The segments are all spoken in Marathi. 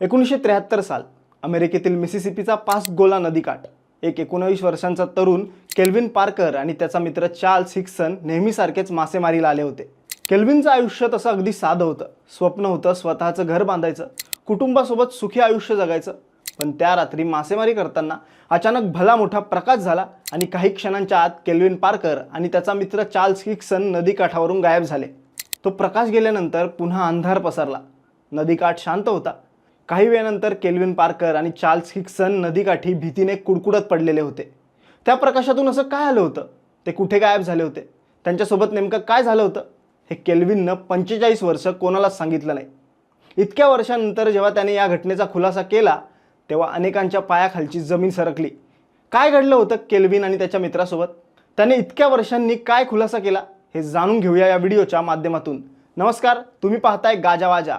एकोणीसशे त्र्याहत्तर साल अमेरिकेतील मिसिसिपीचा पास गोला नदीकाठ एक एकोणावीस वर्षांचा तरुण केल्विन पार्कर आणि त्याचा मित्र चार्ल्स हिक्सन नेहमीसारखेच मासेमारीला आले होते. केल्विनचं आयुष्य तसं अगदी साधं होतं. स्वप्न होतं स्वतःचं घर बांधायचं कुटुंबासोबत सुखी आयुष्य जगायचं. पण त्या रात्री मासेमारी करताना अचानक भला मोठा प्रकाश झाला आणि काही क्षणांच्या आत केल्विन पार्कर आणि त्याचा मित्र चार्ल्स हिक्सन नदीकाठावरून गायब झाले. तो प्रकाश गेल्यानंतर पुन्हा अंधार पसरला. नदीकाठ शांत होता. काही वेळानंतर केल्विन पार्कर आणि चार्ल्स हिक्सन नदीकाठी भीतीने कुडकुडत पडलेले होते. त्या प्रकाशातून असं काय आलं होतं? ते कुठे गायब झाले होते? त्यांच्यासोबत नेमकं काय झालं होतं? हे केल्विननं पंचेचाळीस वर्ष कोणालाच सांगितलं नाही. इतक्या वर्षानंतर जेव्हा त्याने या घटनेचा खुलासा केला तेव्हा अनेकांच्या पायाखालची जमीन सरकली. काय घडलं होतं केल्विन आणि त्याच्या मित्रासोबत? त्याने इतक्या वर्षांनी काय खुलासा केला? हे जाणून घेऊया या व्हिडिओच्या माध्यमातून. नमस्कार तुम्ही पाहताय गाजावाजा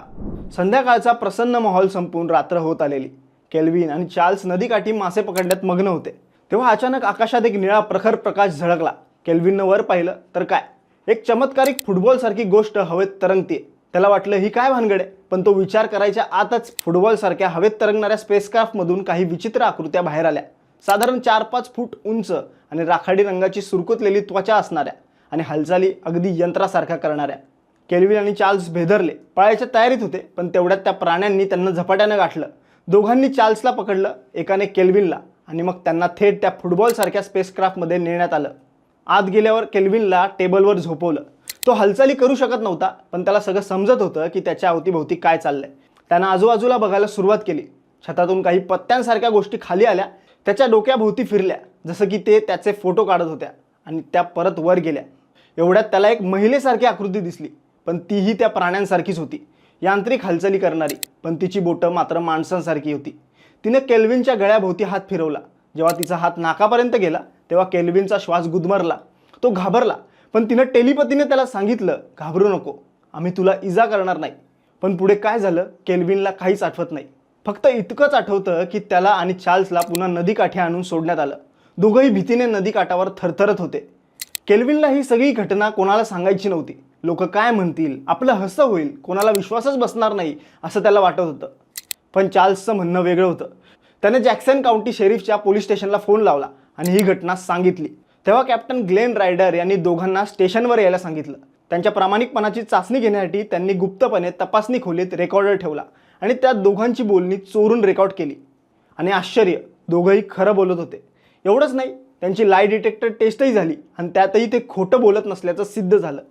संध्याकाळचा प्रसन्न माहोल संपून रात्र होत आलेली. केल्विन आणि चार्ल्स नदीकाठी मासे पकडण्यात मग्न होते. तेव्हा अचानक आकाशात एक निळा प्रखर प्रकाश झळकला. केल्विननं वर पाहिलं तर काय? एक चमत्कारिक फुटबॉलसारखी गोष्ट हवेत तरंगते त्याला वाटलं ही काय भानगड आहे? पण तो विचार करायच्या आतच फुटबॉलसारख्या हवेत तरंगणाऱ्या स्पेसक्राफ्टमधून काही विचित्र आकृत्या बाहेर आल्या. साधारण चार पाच फूट उंच आणि राखाडी रंगाची सुरकुतलेली त्वचा असणाऱ्या आणि हालचाली अगदी यंत्रासारख्या करणाऱ्या. केल्विन आणि चार्ल्स भेदरले. पळायच्या तयारीत होते पण तेवढ्यात त्या प्राण्यांनी त्यांना झपाट्यानं गाठलं. दोघांनी चार्ल्सला पकडलं एकाने केल्विनला. आणि मग त्यांना थेट त्या फुटबॉलसारख्या स्पेसक्राफ्टमध्ये नेण्यात आलं. आत गेल्यावर केल्विनला टेबलवर झोपवलं. तो हालचाली करू शकत नव्हता पण त्याला सगळं समजत होतं की त्याच्या अवतीभोवती काय चाललंय. त्यानं आजूबाजूला बघायला सुरुवात केली. छतातून काही पत्त्यांसारख्या गोष्टी खाली आल्या. त्याच्या डोक्याभोवती फिरल्या जसं की ते त्याचे फोटो काढत होत्या. आणि त्या परत वर गेल्या. एवढ्यात त्याला एक महिलेसारखी आकृती दिसली. पण तीही त्या प्राण्यांसारखीच होती. यांत्रिक हालचाली करणारी पण तिची बोटं मात्र माणसांसारखी होती. तिने केल्विनच्या गळ्याभोवती हात फिरवला. जेव्हा तिचा हात नाकापर्यंत गेला तेव्हा केल्विनचा श्वास गुदमरला. तो घाबरला पण तिनं टेलिपतीने त्याला सांगितलं घाबरू नको आम्ही तुला इजा करणार नाही. पण पुढे काय झालं केल्विनला काहीच आठवत नाही. फक्त इतकंच आठवतं की त्याला आणि चार्ल्सला पुन्हा नदीकाठी आणून सोडण्यात आलं. दोघंही भीतीने नदीकाठावर थरथरत होते. केल्विनला ही सगळी घटना कोणाला सांगायची नव्हती. लोक काय म्हणतील आपलं हसं होईल कोणाला विश्वासच बसणार नाही असं त्याला वाटत होतं. पण चार्ल्सचं म्हणणं वेगळं होतं. त्याने जॅक्सन काउंटी शेरीफच्या पोलीस स्टेशनला फोन लावला आणि ही घटना सांगितली. तेव्हा कॅप्टन ग्लेन रायडर यांनी दोघांना स्टेशनवर यायला सांगितलं. त्यांच्या प्रामाणिकपणाची चाचणी घेण्यासाठी त्यांनी गुप्तपणे तपासणी खोलीत रेकॉर्डर ठेवला आणि त्या दोघांची बोलणी चोरून रेकॉर्ड केली. आणि आश्चर्य दोघंही खरं बोलत होते. एवढंच नाही त्यांची लाय डिटेक्टर टेस्टही झाली आणि त्यातही ते खोटं बोलत नसल्याचं सिद्ध झालं.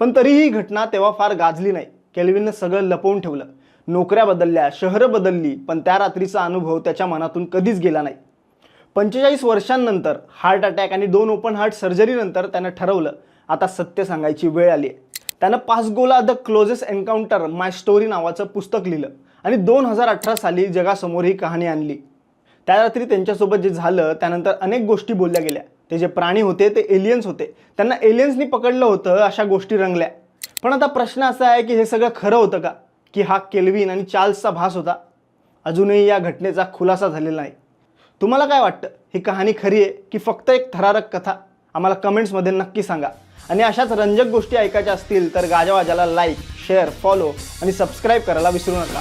पण तरीही ही घटना तेव्हा फार गाजली नाही. केल्विननं सगळं लपवून ठेवलं. नोकऱ्या बदलल्या शहरं बदलली पण त्या रात्रीचा अनुभव त्याच्या मनातून कधीच गेला नाही. पंचेचाळीस वर्षांनंतर हार्ट अटॅक आणि दोन ओपन हार्ट सर्जरीनंतर त्यानं ठरवलं आता सत्य सांगायची वेळ आली आहे त्यानं Pascagoula the closest encounter my story नावाचं पुस्तक लिहिलं आणि दोन हजार अठरा साली जगासमोर ही कहाणी आणली. त्या रात्री त्यांच्यासोबत जे झालं त्यानंतर अनेक गोष्टी बोलल्या गेल्या. ते जे प्राणी होते ते एलियन्स होते. त्यांना एलियन्सनी पकडलं होतं अशा गोष्टी रंगल्या. पण आता प्रश्न असा आहे की हे सगळं खरं होतं का? की हा केल्विन आणि चार्ल्सचा भास होता? अजूनही या घटनेचा खुलासा झालेला नाही. तुम्हाला काय वाटतं? ही कहाणी खरी आहे की फक्त एक थरारक कथा? आम्हाला कमेंट्समध्ये नक्की सांगा. आणि अशाच रंजक गोष्टी ऐकायच्या असतील तर गाजावाजाला लाईक शेअर फॉलो आणि सबस्क्राईब करायला विसरू नका.